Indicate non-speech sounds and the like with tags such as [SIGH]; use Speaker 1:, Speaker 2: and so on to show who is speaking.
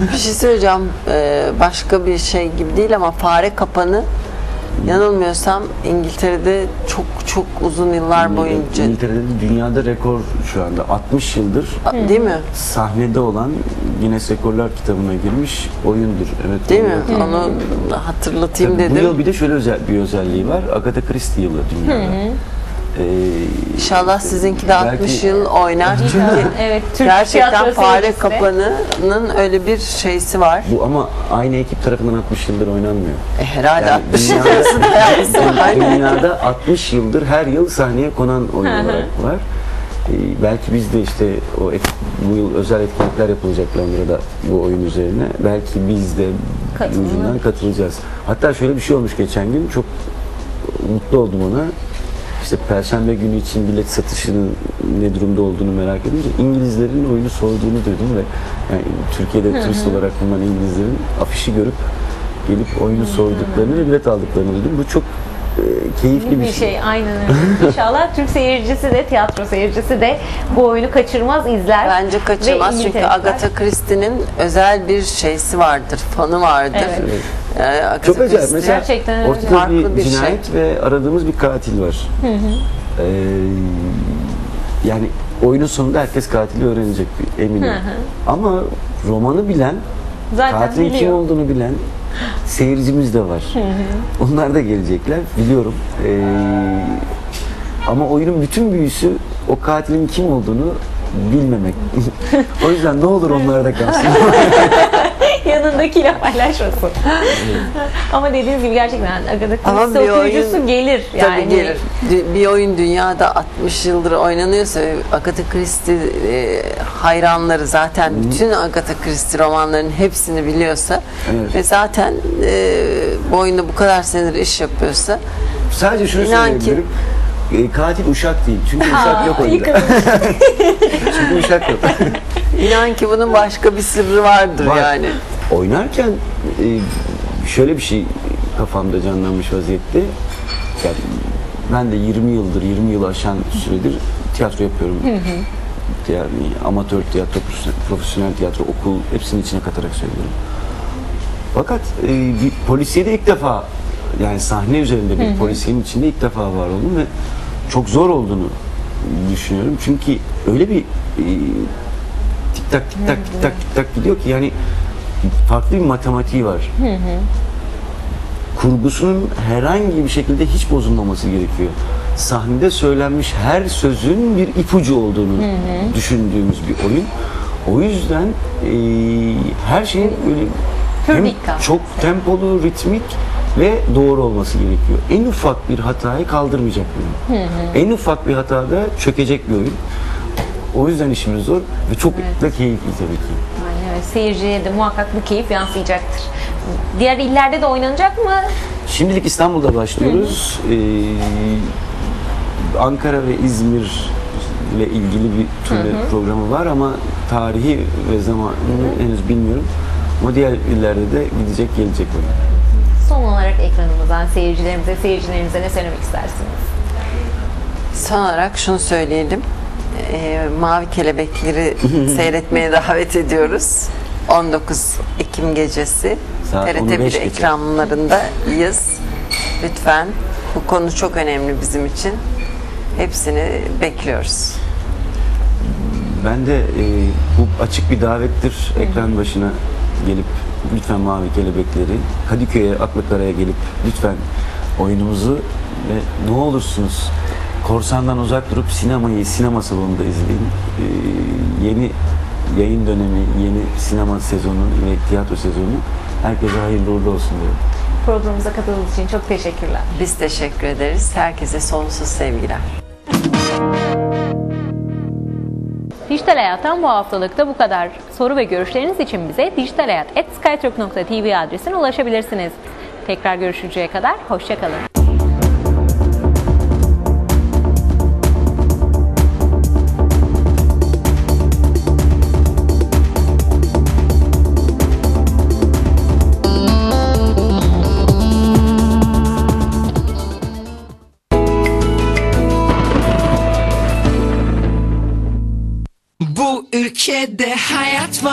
Speaker 1: Bir şey söyleyeceğim. Ee, başka bir şey gibi değil ama fare kapanı yanılmıyorsam İngiltere'de çok çok uzun yıllar boyunca
Speaker 2: İngiltere'de de dünyada rekor şu anda 60 yıldır
Speaker 1: değil mi?
Speaker 2: sahnede olan Guinness Rekorlar kitabına girmiş oyundur. Evet.
Speaker 1: Değil mi?
Speaker 2: onu-
Speaker 1: Onu hatırlatayım
Speaker 2: Tabii Bu
Speaker 1: dedim.
Speaker 2: yıl bir de şöyle özel bir özelliği var. Agatha Christie yılı dünyada. Ee,
Speaker 1: İnşallah sizinki de 60
Speaker 2: belki-
Speaker 1: yıl oynar çünkü
Speaker 3: Evet, Türk
Speaker 1: gerçekten fare kapanının öyle bir şeysi var.
Speaker 2: bu ama aynı ekip tarafından 60 yıldır oynanmıyor.
Speaker 1: E, herhalde
Speaker 2: Yani
Speaker 1: 60 yıl
Speaker 2: dünyada-. [LAUGHS] Dünyada 60 yıldır her yıl sahneye konan oyun olarak var. Ee, belki biz de işte o et- bu yıl özel etkinlikler yapılacak Londra'da bu oyun üzerine. Belki biz de ucundan katılacağız. Hatta şöyle bir şey olmuş geçen gün. Çok mutlu oldum ona. İşte Perşembe günü için bilet satışının ne durumda olduğunu merak edince İngilizlerin oyunu sorduğunu duydum ve yani Türkiye'de turist olarak bulunan İngilizlerin afişi görüp gelip oyunu sorduklarını ve bilet aldıklarını duydum. Bu çok keyifli
Speaker 3: bir şey aynen öyle. [LAUGHS] İnşallah Türk seyircisi de tiyatro seyircisi de bu oyunu kaçırmaz izler.
Speaker 1: Bence kaçırmaz çünkü Agatha Christie'nin özel bir şeysi vardır, fanı vardır.
Speaker 3: Evet.
Speaker 1: Yani Agatha
Speaker 2: Çok acayip.
Speaker 1: Christie-
Speaker 2: Mesela
Speaker 3: Gerçekten öyle.
Speaker 2: ortada
Speaker 1: Farklı
Speaker 2: bir,
Speaker 1: bir şey.
Speaker 2: cinayet ve aradığımız bir katil var. Ee, yani oyunun sonunda herkes katili öğrenecek eminim. Ama romanı bilen,
Speaker 3: Zaten
Speaker 2: katilin kim
Speaker 3: biliyor.
Speaker 2: olduğunu bilen seyircimiz de var. Onlar da gelecekler biliyorum. Ee, ama oyunun bütün büyüsü o katilin kim olduğunu bilmemek. [LAUGHS] o yüzden ne olur onlar da kalsın. [LAUGHS] [LAUGHS]
Speaker 3: Yanındakiyle paylaşmasın. Ama dediğiniz gibi gerçekten Agatha Christie okuyucusu
Speaker 1: oyun-
Speaker 3: gelir.
Speaker 1: Tabii
Speaker 3: Yani.
Speaker 1: gelir. Dü- Bir oyun dünyada 60 yıldır oynanıyorsa Agatha Christie e, hayranları zaten bütün Agatha Christie romanlarının hepsini biliyorsa
Speaker 2: Evet.
Speaker 1: ve zaten e, bu oyunda bu kadar senedir iş yapıyorsa
Speaker 2: Sadece şunu
Speaker 1: İnan ki-
Speaker 2: söyleyebilirim. E, katil uşak değil. Çünkü uşak yok oyunda. [LAUGHS] Çünkü uşak yok. [LAUGHS]
Speaker 1: inan ki bunun başka bir sırrı vardır
Speaker 2: Var.
Speaker 1: yani.
Speaker 2: Oynarken e, şöyle bir şey kafamda canlanmış vaziyette. Yani ben de 20 yıldır, 20 yıl aşan süredir tiyatro yapıyorum. Yani amatör tiyatro, profesyonel- tiyatro, okul hepsinin içine katarak söylüyorum. Fakat e, bir polisiyede ilk defa yani sahne üzerinde bir polisiyenin içinde ilk defa var oldum ve çok zor olduğunu düşünüyorum. Çünkü öyle bir e, tik tak tik tak tik tak tik tak gidiyor ki yani farklı bir matematiği var. Kurgusunun herhangi bir şekilde hiç bozulmaması gerekiyor. Sahnede söylenmiş her sözün bir ipucu olduğunu düşündüğümüz bir oyun. O yüzden e, her şeyin böyle
Speaker 3: Pür
Speaker 2: hem çok tempolu, ritmik ve doğru olması gerekiyor. En ufak bir hatayı kaldırmayacak bir oyun. En ufak bir hatada çökecek bir oyun. O yüzden işimiz zor ve çok da keyifli tabii ki.
Speaker 3: Yani evet, seyirciye de muhakkak bu keyif yansıyacaktır. Diğer illerde de oynanacak mı?
Speaker 2: Şimdilik İstanbul'da başlıyoruz. Ee, Ankara ve İzmir ile ilgili bir turne programı var ama tarihi ve zamanını henüz bilmiyorum. Ama diğer illerde de gidecek gelecek oyun.
Speaker 3: Son olarak ekranımızdan seyircilerimize, seyircilerimize ne söylemek istersiniz?
Speaker 1: Son olarak şunu söyleyelim. Ee, Mavi Kelebekleri seyretmeye davet ediyoruz. 19 Ekim gecesi
Speaker 2: Saat
Speaker 1: TRT
Speaker 2: 15
Speaker 1: 1
Speaker 2: gece.
Speaker 1: ekranlarındayız. Lütfen bu konu çok önemli bizim için. Hepsini bekliyoruz.
Speaker 2: Ben de e, bu açık bir davettir ekran başına gelip lütfen Mavi Kelebekleri, Kadıköy'e, Aklıkara'ya gelip lütfen oyunumuzu ve ne olursunuz korsandan uzak durup sinemayı sinema salonunda izleyin. E, yeni yayın dönemi, yeni sinema sezonu ve tiyatro sezonu herkese hayırlı uğurlu olsun diyorum.
Speaker 3: Programımıza katıldığınız için çok teşekkürler.
Speaker 1: Biz teşekkür ederiz. Herkese sonsuz sevgiler.
Speaker 3: Dijital Hayat'tan bu haftalıkta bu kadar. Soru ve görüşleriniz için bize dijitalhayat.skytürk.tv adresine ulaşabilirsiniz. Tekrar görüşünceye kadar hoşçakalın.
Speaker 4: Ülkede hayat var